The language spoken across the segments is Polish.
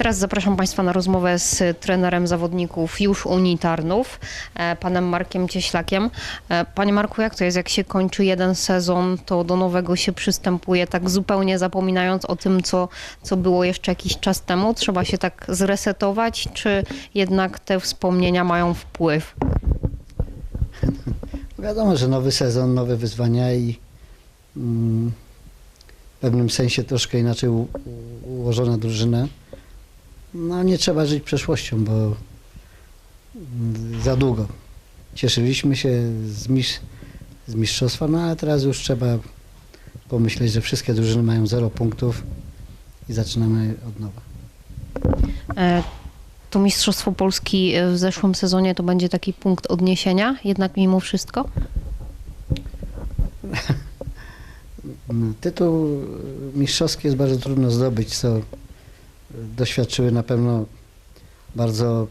teraz zapraszam Państwa na rozmowę z trenerem zawodników już unitarnów, e, panem Markiem Cieślakiem. E, Panie Marku, jak to jest, jak się kończy jeden sezon, to do nowego się przystępuje tak zupełnie zapominając o tym, co, co było jeszcze jakiś czas temu? Trzeba się tak zresetować, czy jednak te wspomnienia mają wpływ? Wiadomo, że nowy sezon, nowe wyzwania i mm, w pewnym sensie troszkę inaczej ułożona drużyna. No nie trzeba żyć przeszłością, bo za długo. Cieszyliśmy się z, mistrz, z mistrzostwa, no ale teraz już trzeba pomyśleć, że wszystkie drużyny mają zero punktów i zaczynamy od nowa. E, To Mistrzostwo Polski w zeszłym sezonie to będzie taki punkt odniesienia, jednak mimo wszystko? Mm, Tytuł mistrzowski jest bardzo trudno zdobyć, co doświadczyły na pewno bardzo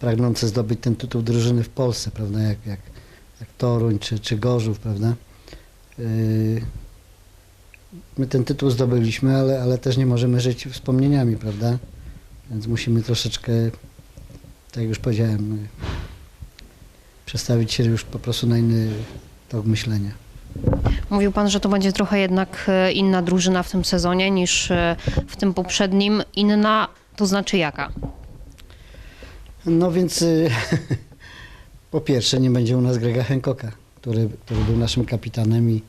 pragnące zdobyć ten tytuł drużyny w Polsce, prawda, jak, jak, jak Toruń czy, czy Gorzów, prawda. Yy, My ten tytuł zdobyliśmy, ale, ale też nie możemy żyć wspomnieniami, prawda, więc musimy troszeczkę, tak jak już powiedziałem, yy, przestawić się już po prostu na inny tok myślenia. Mówił pan, że to będzie trochę jednak e, inna drużyna w tym sezonie niż e, w tym poprzednim. Inna to znaczy jaka? No więc y, po pierwsze nie będzie u nas Grega Hancocka, który, który był naszym kapitanem i,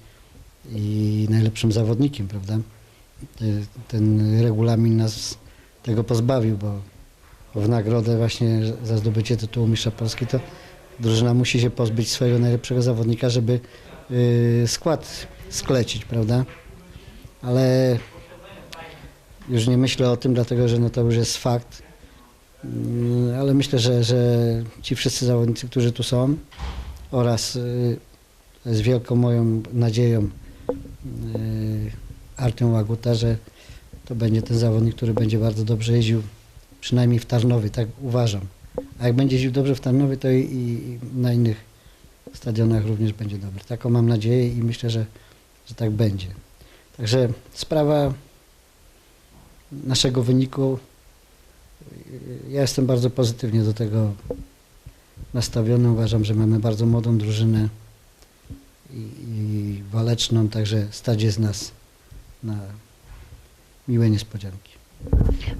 i najlepszym zawodnikiem, prawda? Ten regulamin nas tego pozbawił, bo w nagrodę właśnie za zdobycie tytułu mistrza Polski to drużyna musi się pozbyć swojego najlepszego zawodnika, żeby skład sklecić, prawda? Ale już nie myślę o tym, dlatego że no to już jest fakt. Mm, ale myślę, że, że ci wszyscy zawodnicy, którzy tu są oraz y, z wielką moją nadzieją y, Artem Łaguta, że to będzie ten zawodnik, który będzie bardzo dobrze jeździł, przynajmniej w Tarnowie, tak uważam. A jak będzie jeździł dobrze w Tarnowie, to i, i na innych stadionach również będzie dobry. Taką mam nadzieję i myślę, że, że tak będzie. Także sprawa naszego wyniku ja jestem bardzo pozytywnie do tego nastawiony. Uważam, że mamy bardzo młodą drużynę i, i waleczną, także stać jest nas na miłe niespodzianki.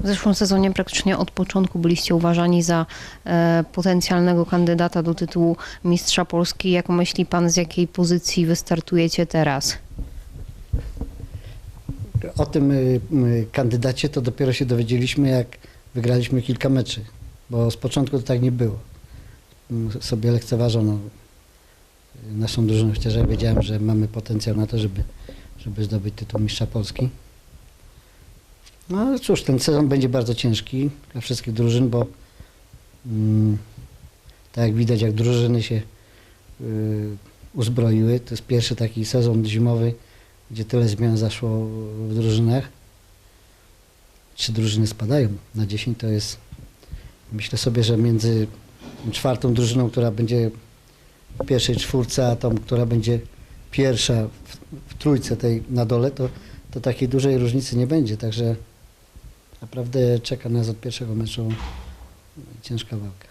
W zeszłym sezonie praktycznie od początku byliście uważani za e, potencjalnego kandydata do tytułu Mistrza Polski. Jak myśli pan, z jakiej pozycji wystartujecie teraz? O tym y, y, kandydacie to dopiero się dowiedzieliśmy, jak wygraliśmy kilka meczy, bo z początku to tak nie było. Mm, Sobie lekceważono y, naszą drużynę, chociaż ja wiedziałem, że mamy potencjał na to, żeby, żeby zdobyć tytuł mistrza Polski. No ale cóż, ten sezon będzie bardzo ciężki dla wszystkich drużyn, bo mm, tak jak widać, jak drużyny się y, uzbroiły, to jest pierwszy taki sezon zimowy, gdzie tyle zmian zaszło w drużynach. Trzy drużyny spadają na 10, to jest myślę sobie, że między czwartą drużyną, która będzie w pierwszej czwórce, a tą, która będzie pierwsza w, w trójce tej na dole, to, to takiej dużej różnicy nie będzie. Także naprawdę czeka nas od pierwszego meczu ciężka walka.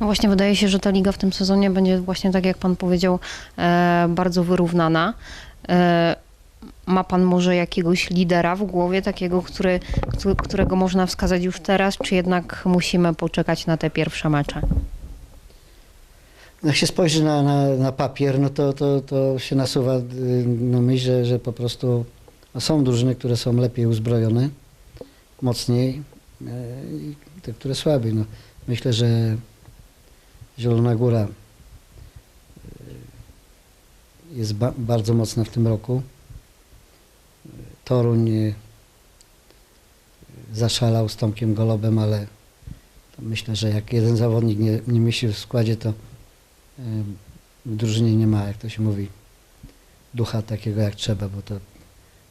No właśnie wydaje się, że ta liga w tym sezonie będzie właśnie tak jak pan powiedział e, bardzo wyrównana. E, ma pan może jakiegoś lidera w głowie, takiego, który, któ- którego można wskazać już teraz, czy jednak musimy poczekać na te pierwsze mecze? Jak się spojrzy na, na, na papier, no to, to, to się nasuwa no myśl, że, że po prostu są drużyny, które są lepiej uzbrojone, mocniej e, i te, które słabiej. No, myślę, że Zielona Góra y, jest ba bardzo mocna w tym roku. Toruń y, zaszalał z Tomkiem Golobem, ale myślę, że jak jeden zawodnik nie, nie w składzie, to w drużynie nie ma, jak to się mówi, ducha takiego jak trzeba, bo to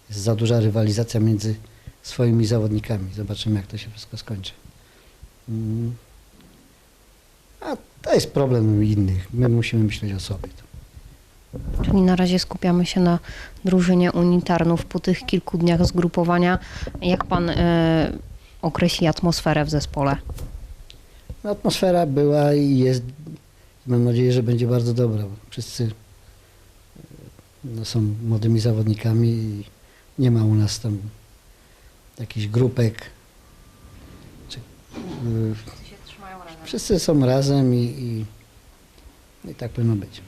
jest za duża rywalizacja między swoimi zawodnikami. Zobaczymy, jak to się wszystko skończy. Ym, A to jest problem innych. My musimy myśleć o sobie. Czyli na razie skupiamy się na drużynie unitarnów po tych kilku dniach zgrupowania. Jak pan e, określi atmosferę w zespole? No, atmosfera była i jest, mam nadzieję, że będzie bardzo dobra. Wszyscy e, no, są młodymi zawodnikami i nie ma u nas tam jakichś grupek. Czy, y, wszyscy są razem i, i, i tak powinno być.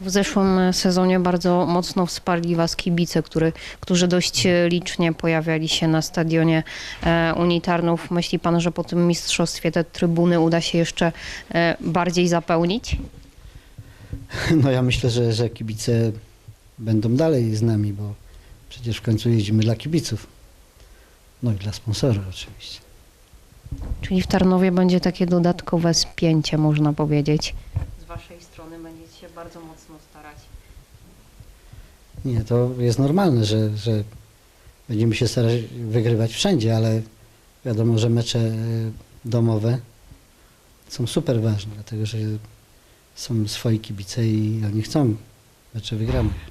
W zeszłym sezonie bardzo mocno wsparli Was kibice, który, którzy dość licznie pojawiali się na stadionie e, Unitarnów. Myśli Pan, że po tym mistrzostwie te trybuny uda się jeszcze e, bardziej zapełnić? No ja myślę, że, że kibice będą dalej z nami, bo przecież w końcu jeździmy dla kibiców. No i dla sponsora oczywiście. Czyli w Tarnowie będzie takie dodatkowe spięcie, można powiedzieć. Z waszej strony będziecie się bardzo mocno starać. Nie, to jest normalne, że, że będziemy się starać wygrywać wszędzie, ale wiadomo, że mecze e, domowe są super ważne, dlatego że są swoi kibice i oni chcą mecze wygranych.